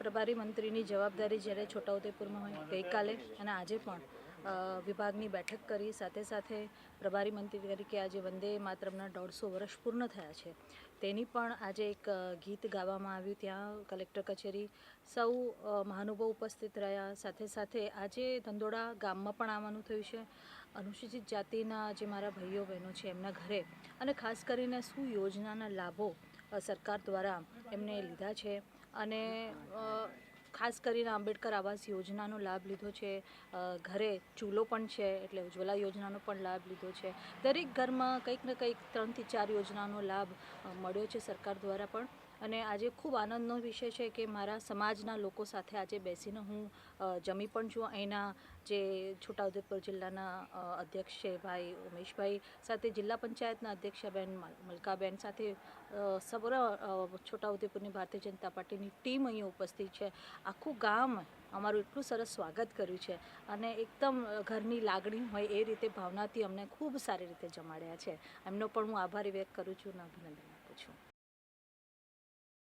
પ્રભારી મંત્રીની જવાબદારી જ્યારે છોટાઉદેપુરમાં હોય ગઈકાલે અને આજે પણ વિભાગની બેઠક કરી, સાથે સાથે પ્રભારી મંત્રી તરીકે આજે વંદે માતરમના દોઢસો વર્ષ પૂર્ણ થયા છે. તેની પણ આજે એક ગીત ગાવામાં આવ્યું. ત્યાં કલેક્ટર કચેરી સૌ મહાનુભાવ ઉપસ્થિત રહ્યા. સાથે સાથે આજે ધંધોડા ગામમાં પણ આવવાનું થયું છે. અનુસૂચિત જાતિના જે મારા ભાઈઓ, બહેનો છે એમના ઘરે અને ખાસ કરીને શું યોજનાના લાભો સરકાર દ્વારા એમને લીધા છે. અને ખાસ કરીને આંબેડકર આવાસ યોજનાનો લાભ લીધો છે. ઘરે ચૂલો પણ છે, એટલે ઉજ્જવલા યોજનાનો પણ લાભ લીધો છે. દરેક ઘરમાં કંઈક ને કંઈક ત્રણથી ચાર યોજનાનો લાભ મળ્યો છે સરકાર દ્વારા પણ. અને આજે ખૂબ આનંદનો વિષય છે કે મારા સમાજના લોકો સાથે આજે બેસીને હું જમી પણ છું. અહીંના જે છોટાઉદેપુર જિલ્લાના અધ્યક્ષ છે ભાઈ ઉમેશભાઈ, સાથે જિલ્લા પંચાયતના અધ્યક્ષબેન મલકાબેન, સાથે સૌરા છોટાઉદેપુરની ભારતીય જનતા પાર્ટીની ટીમ અહીં ઉપસ્થિત છે. આખું ગામ અમારું એટલું સરસ સ્વાગત કર્યું છે અને એકદમ ઘરની લાગણી હોય એ રીતે ભાવનાથી અમને ખૂબ સારી રીતે જમાડ્યા છે. એમનો પણ હું આભાર વ્યક્ત કરું છું અને અભિનંદન આપું છું.